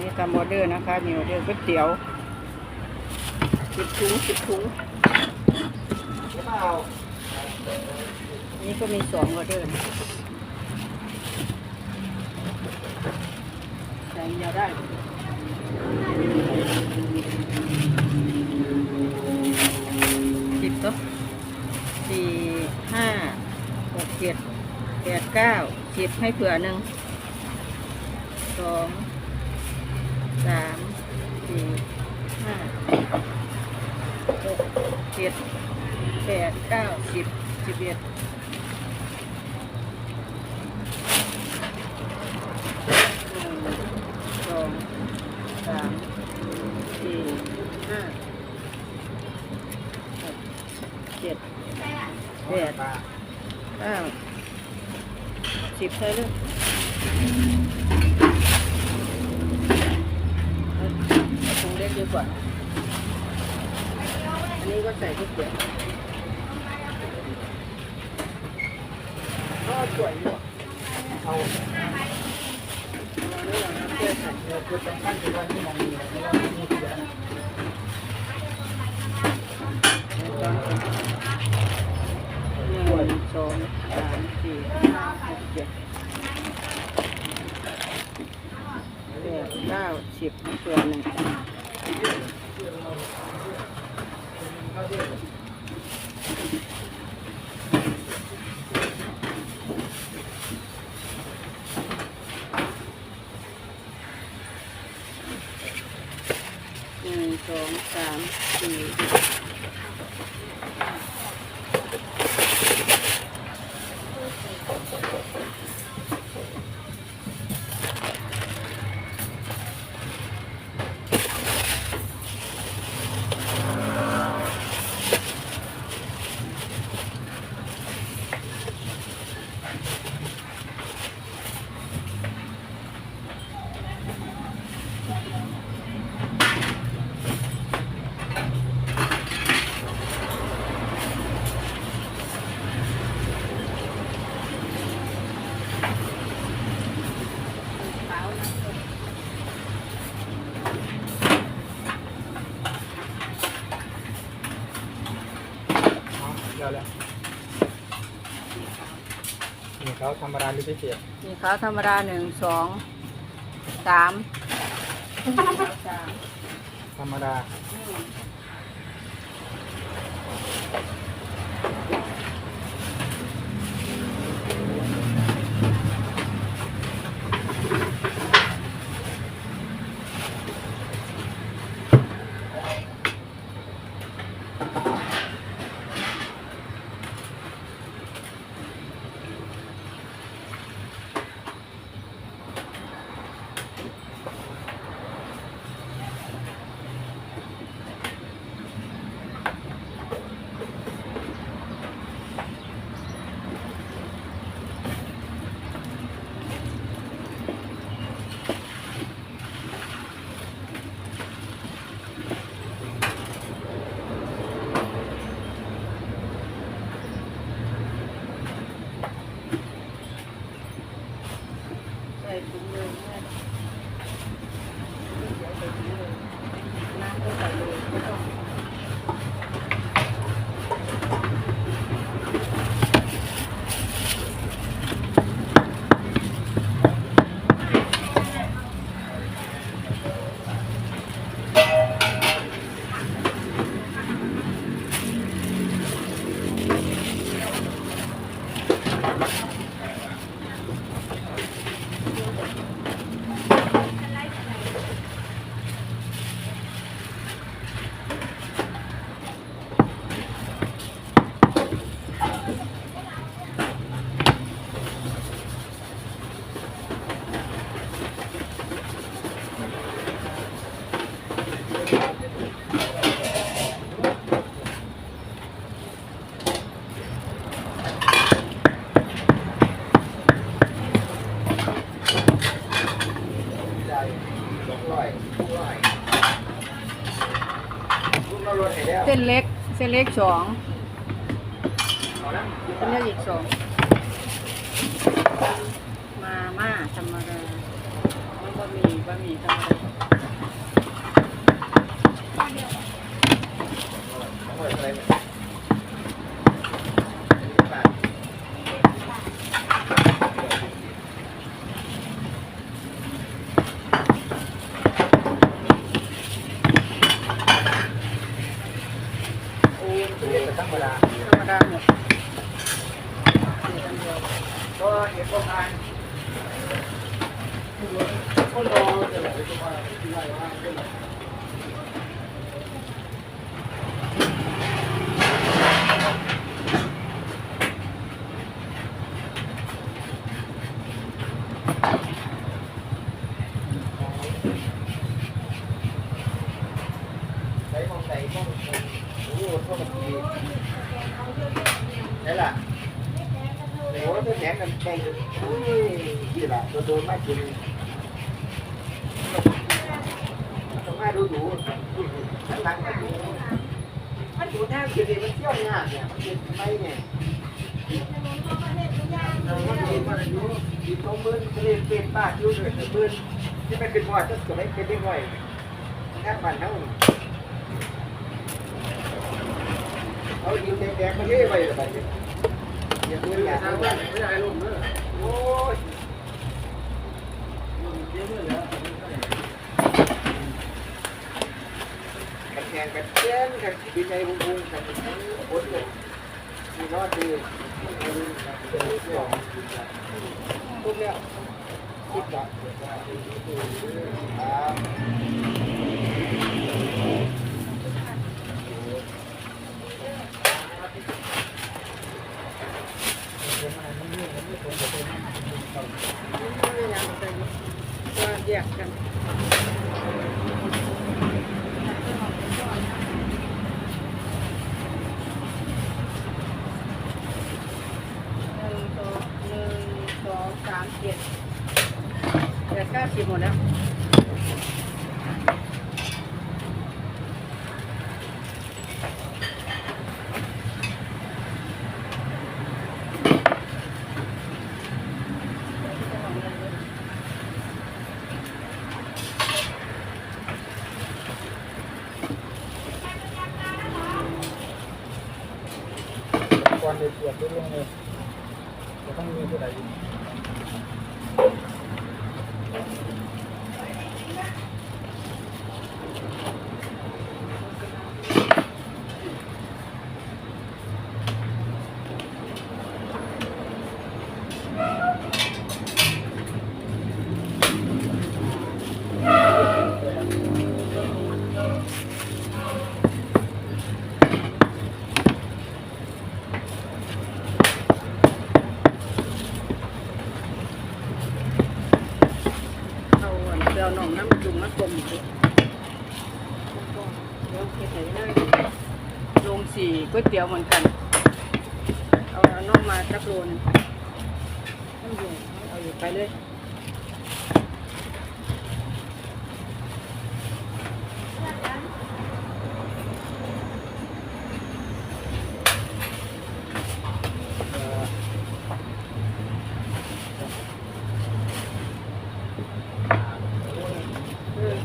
นี่ตามออเดอร์นะคะ มีออเดอร์ก๋วยเตี๋ยวสิบถุงสิบถุงนี่ก็มีสองออเดอร์แสงยาวได้สิบก็สี่ห้าหกเจ็ดแปดเก้าสิบให้เผื่อหนึ่งสองสามสี่ห้าหก เจ็ดแปดเก้าสิบสิบเอ็ดหนึ่งสองสามสี่ห้าหกเจ็ดแปดเก้าสิบใช่เลยเอาถุงเล็กดีกว่าอั นี้ก็ใส่ก๋วยเตี๋ยวก็สวยอยู่เอาเอาเรื่องน้ำเกลือใส่เราคือเป็นขั้นที่ว่าที่มองมีที่ว่ามีเกลือหนึ่งสองสามสี่ห้าหกเจ็ดแปดเก้าสิบตัวหนึ่งหนึ่งสองสามสี่ เดี๋ยวแล้วนี่ เขาธรรมดาหรือพิเศษมีขาวธรรมดาหนึ่งสองสามสามธรรมดา เส้นเล็ก เส้นเล็กสองเอาละเส้นเล็กอีกสองมาม่าธรรมดาบะหมี่บะหมี่ธรรมดา สองร้อยอะไรเนี่ยอันนี้บาท โอ้ เรียกแต่ธรรมดา ธรรมดาหมดมีอันเดียว ก็เห็นประมาณคนรอจะไหลประมาณที่ไรว่าได้ไหล ใส่มองใส่มองโอ้โหโทษทีใช่ล่ะโอ้โหตัวแหนกั นแข่งกันอุ้ยนี่ล่ะตัวโดนมากินต้องมาดูดูข้งหลังมาดูมันดูทางคือดีมันเที่ยวยากเนี่ยมันเป็นไม่เนี่ยเราว่าดีมันอายุดีโตมื่นทะเลเป็นป้าอยู่เลยมื่นที่ไม่เป็นว่าจะเกิดไม่เป็นได้ไงงานบ้านเท่าเอาดินแดงๆมาเล่ไปเลยไปเนี่ยอย่าเพิ่งอยไม่ได้ลงเลยโอ้ยกัน แข่งกันเต้นกันดีใจบุ้งบุ้งกันโคตรเลยมีนอยคือทุกแล้วคิดละครับ ไม่อยากใส่ว่าแยกกันหนึ่งสองหนึ่งสองสามเจ็ดแปดเก้าสิบหมดแล้ว ก่อนเดือดเดือดด้วยลงเลยจะต้องมีตัวไหนอยู่ เอาอัน เอาหน่องน้ำจุ่มมะกลมสิเดี๋ยวเฮ็ดให้เลยลงสี่ก๋วยเตี๋ยวเหมือนกัน เอาน้องมาสักโลนงน้ำอยู่เอาอยู่ไปเลยเออ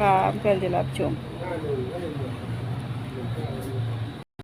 ค่ะเ